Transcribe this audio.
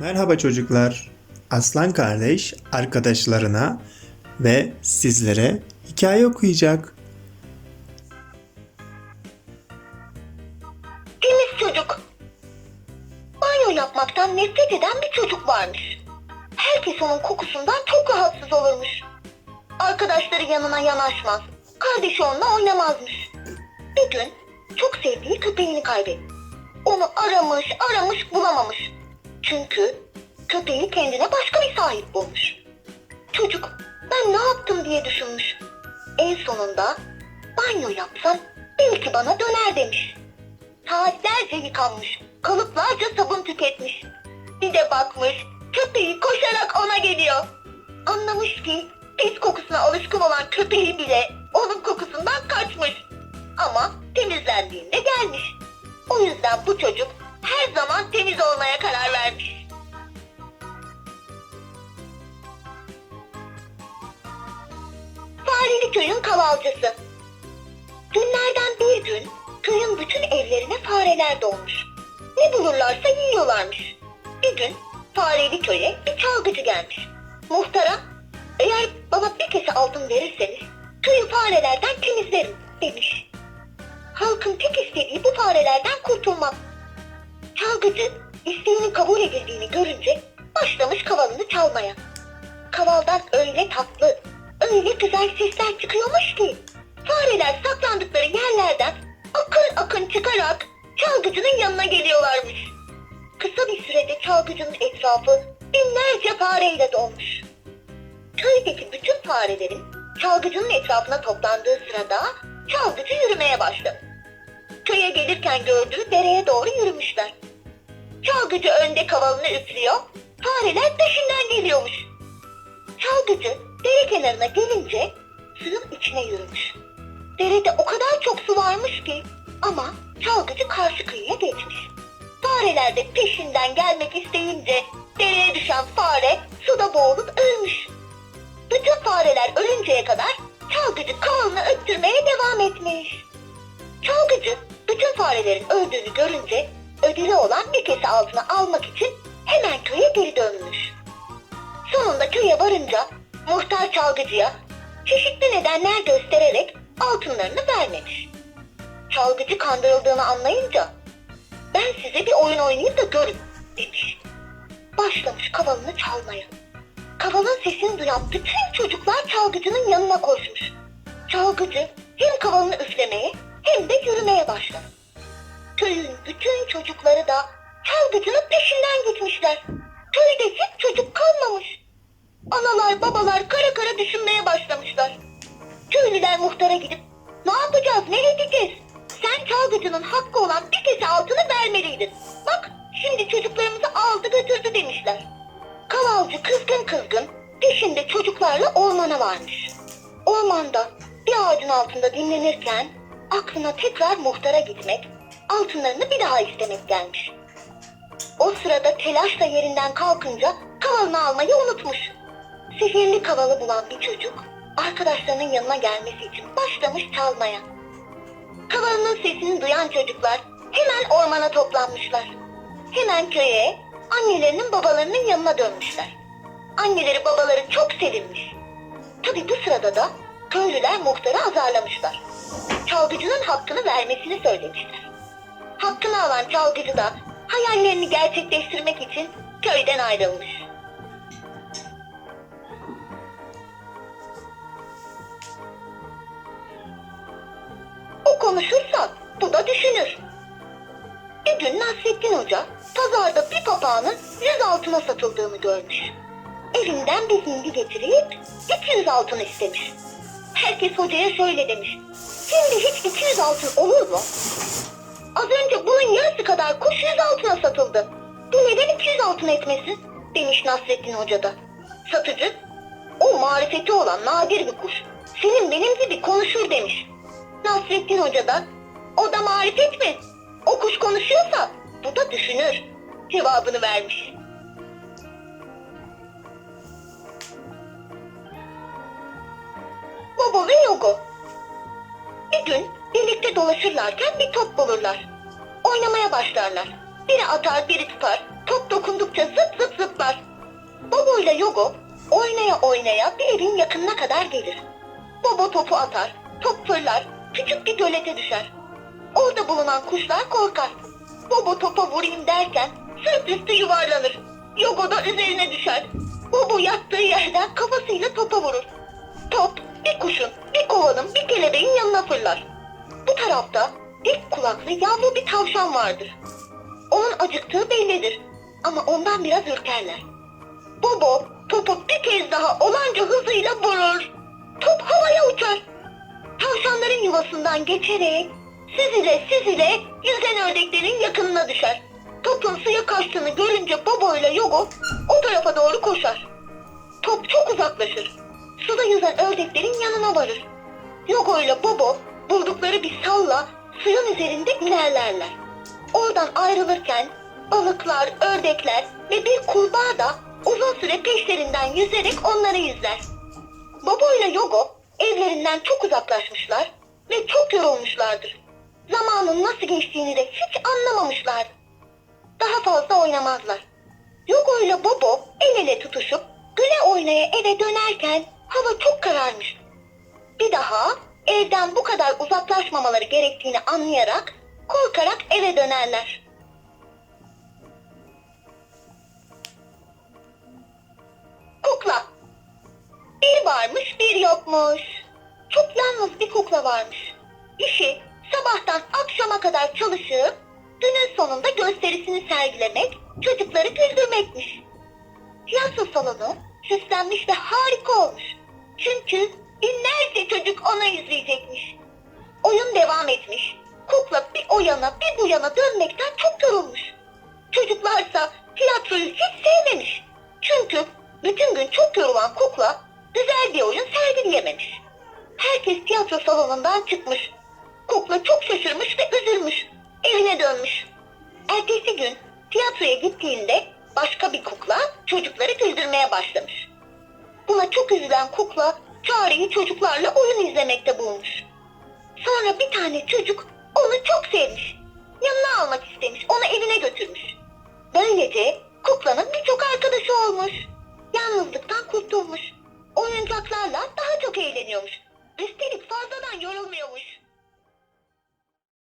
Merhaba çocuklar. Aslan kardeş arkadaşlarına ve sizlere hikaye okuyacak. Temiz çocuk. Banyo yapmaktan nefret eden bir çocuk varmış. Herkes onun kokusundan çok rahatsız olurmuş. Arkadaşları yanına yanaşmaz. Kardeşi onunla oynamazmış. Bir gün çok sevdiği köpeğini kaybetti. Onu aramış aramış bulamamış. Çünkü köpeği kendine başka bir sahip bulmuş. Çocuk ben ne yaptım diye düşünmüş. En sonunda banyo yapsam belki bana döner demiş. Saatlerce yıkanmış, kalıplarca sabun tüketmiş. Bir de bakmış, köpeği koşarak ona geliyor. Anlamış ki pis kokusuna alışkın olan köpeği bile onun kokusundan kaçmış. Ama temizlendiğinde gelmiş. O yüzden bu çocuk her zaman temiz olmaya karar vermiş. Fareli köyün kavalcısı. Günlerden bir gün köyün bütün evlerine fareler dolmuş. Ne bulurlarsa yiyorlarmış. Bir gün fareli köye bir çalgıcı gelmiş. Muhtara eğer bana bir kese altın verirseniz köyü farelerden temizlerim demiş. Halkın tek istediği bu farelerden. Çalgıcı isteğinin kabul edildiğini görünce başlamış kavalını çalmaya. Kavaldan öyle tatlı, öyle güzel sesler çıkıyormuş ki fareler saklandıkları yerlerden akın akın çıkarak çalgıcının yanına geliyorlarmış. Kısa bir sürede çalgıcının etrafı binlerce fareyle dolmuş. Köydeki bütün farelerin çalgıcının etrafına toplandığı sırada çalgıcı yürümeye başladı. Köye gelirken gördüğü dereye doğru yürümüşler. Çalgıcı önde kavalını üflüyor, fareler peşinden geliyormuş. Çalgıcı dere kenarına gelince suyun içine yürümüş. Derede o kadar çok su varmış ki ama çalgıcı karşı kıyıya geçmiş. Fareler de peşinden gelmek isteyince dereye düşen fare suda boğulup ölmüş. Bütün fareler ölünceye kadar çalgıcı kavalını öttürmeye devam etmiş. Çalgıcı bütün farelerin öldüğünü görünce ödülü olan kese altına almak için hemen köye geri dönmüş. Sonunda köye varınca muhtar çalgıcıya çeşitli nedenler göstererek altınlarını vermemiş. Çalgıcı kandırıldığını anlayınca ben size bir oyun oynayayım da görün demiş. Başlamış kavalını çalmaya. Kavalın sesini duyan bütün çocuklar çalgıcının yanına koşmuş. Çalgıcı hem kavalını üflemeye hem de yürümeye başladı. Köyün bütün çocukları da çalgıcının peşinden gitmişler. Köyde hiç çocuk kalmamış. Analar babalar kara kara düşünmeye başlamışlar. Köylüler muhtara gidip ne yapacağız ne edeceğiz? Sen çalgıcının hakkı olan bir kese altını vermeliydin. Bak şimdi çocuklarımızı aldı götürdü demişler. Kavalcı kızgın kızgın peşinde çocuklarla ormana varmış. Ormanda bir ağacın altında dinlenirken aklına tekrar muhtara gitmek, altınlarını bir daha istemek gelmiş. O sırada telaşla yerinden kalkınca kavalını almayı unutmuş. Sihirli kavalı bulan bir çocuk arkadaşlarının yanına gelmesi için başlamış çalmaya. Kavalının sesini duyan çocuklar hemen ormana toplanmışlar. Hemen köye annelerinin babalarının yanına dönmüşler. Anneleri babaları çok sevinmiş. Tabi bu sırada da köylüler muhtarı azarlamışlar. Çalgıcının hakkını vermesini söylemişler. Hakkını alan çalgıcı da hayallerini gerçekleştirmek için köyden ayrılmış. O konuşursa bu da düşünür. Bir gün Nasrettin Hoca pazarda bir papağanın yüz altına satıldığını görmüş. Elinden bir hindi getirip 200 altın istemiş. Herkes hocaya şöyle demiş. Şimdi hiç 200 altın olur mu? Az önce bunun yarısı kadar kuş 100 altına satıldı. Bu neden 200 altın etmesin? Demiş Nasrettin Hoca da. Satıcı, o marifeti olan nadir bir kuş. Senin benim gibi konuşur demiş. Nasrettin Hoca da, o da marifet mi? O kuş konuşuyorsa bu da düşünür. Cevabını vermiş. Baba ve Yogo. Bir gün birlikte dolaşırlarken bir top bulurlar. Oynamaya başlarlar. Biri atar, biri tutar. Top dokundukça zıp zıp Yogo oynaya oynaya bir evin yakınına kadar gelir. Bobo topu atar, top fırlar, küçük bir gölete düşer. Orada bulunan kuşlar korkar. Bobo topa vurayım derken sırt üstü yuvarlanır. Yogo da üzerine düşer. Bobo yattığı yerden kafasıyla topa vurur. Top bir kuşun, bir kovanın, bir kelebeğin yanına fırlar. Bu tarafta dik kulaklı yavru bir tavşan vardır. Onun acıktığı bellidir ama ondan biraz ürkerler. Bobo topu bir kez daha olanca hızıyla vurur. Top havaya uçar. Tavşanların yuvasından geçerek süzüle süzüle yüzen ördeklerin yakınına düşer. Topun suya kaçtığını görünce Bobo ile Yogo o tarafa doğru koşar. Top çok uzaklaşır. Suda yüzen ördeklerin yanına varır. Yogo ile Bobo buldukları bir salla suyun üzerinde ilerlerler. Oradan ayrılırken balıklar, ördekler ve bir kurbağa da uzun süre peşlerinden yüzerek onları izler. Bobo ile Yogo evlerinden çok uzaklaşmışlar ve çok yorulmuşlardır. Zamanın nasıl geçtiğini de hiç anlamamışlar. Daha fazla oynamazlar. Yogo ile Bobo el ele tutuşup güle oynaya eve dönerken hava çok kararmış. Bir daha evden bu kadar uzaklaşmamaları gerektiğini anlayarak korkarak eve dönerler. Kukla bir varmış bir yokmuş. Çok yalnız bir kukla varmış. İşi sabahtan akşama kadar çalışıp günün sonunda gösterisini sergilemek, çocukları güldürmekmiş. Tiyatro salonu süslenmiş ve harika olmuş. Çünkü binlerce çocuk onu izleyecekmiş. Oyun devam etmiş. Kukla bir o yana bir bu yana dönmekten çok yorulmuş. Çocuklarsa tiyatroyu hiç sevmemiş. Çünkü bütün gün çok yorulan kukla güzel bir oyun sergileyememiş. Herkes tiyatro salonundan çıkmış. Kukla çok şaşırmış ve üzülmüş. Evine dönmüş. Ertesi gün tiyatroya gittiğinde başka bir kukla çocukları güldürmeye başlamış. Buna çok üzülen kukla çareyi çocuklarla oyun izlemekte bulmuş. Sonra bir tane çocuk onu çok sevmiş.